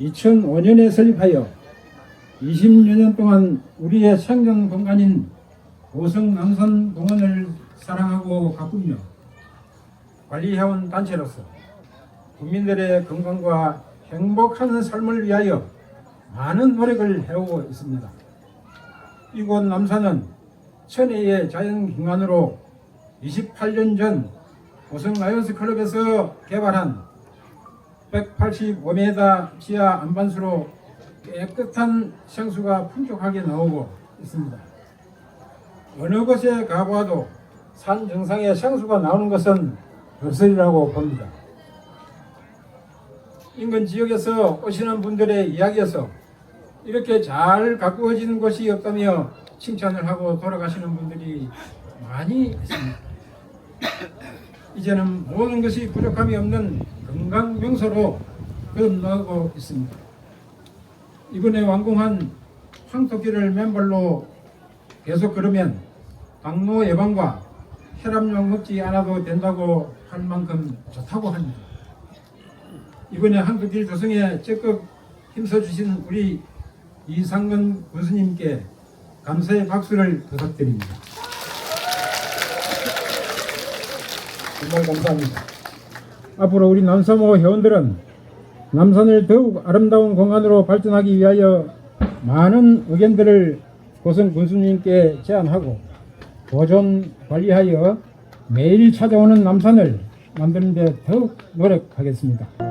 2005년에 설립하여 20여 년 동안 우리의 생존 공간인 고성 남산 공원을 사랑하고 가꾸며 관리해온 단체로서 국민들의 건강과 행복한 삶을 위하여 많은 노력을 해오고 있습니다. 이곳 남산은 천혜의 자연경관으로 28년 전 고성 라이온스 클럽에서 개발한 185m 지하 안반수로 깨끗한 생수가 풍족하게 나오고 있습니다. 어느 곳에 가보아도 산 정상에 생수가 나오는 것은 거슬이라고 봅니다. 인근 지역에서 오시는 분들의 이야기에서 이렇게 잘 가꾸어지는 곳이 없다며 칭찬을 하고 돌아가시는 분들이 많이 있습니다. 이제는 모든 것이 부족함이 없는 건강 명소로 거듭나고 있습니다. 이번에 완공한 황토길을 맨발로 계속 걸으면 당뇨 예방과 혈압약 먹지 않아도 된다고 할 만큼 좋다고 합니다. 이번에 황토길 조성에 적극 힘써주신 우리 이상근 군수님께 감사의 박수를 부탁드립니다. 정말 감사합니다. 앞으로 우리 남사모 회원들은 남산을 더욱 아름다운 공간으로 발전하기 위하여 많은 의견들을 고성 군수님께 제안하고 보존 관리하여 매일 찾아오는 남산을 만드는 데 더욱 노력하겠습니다.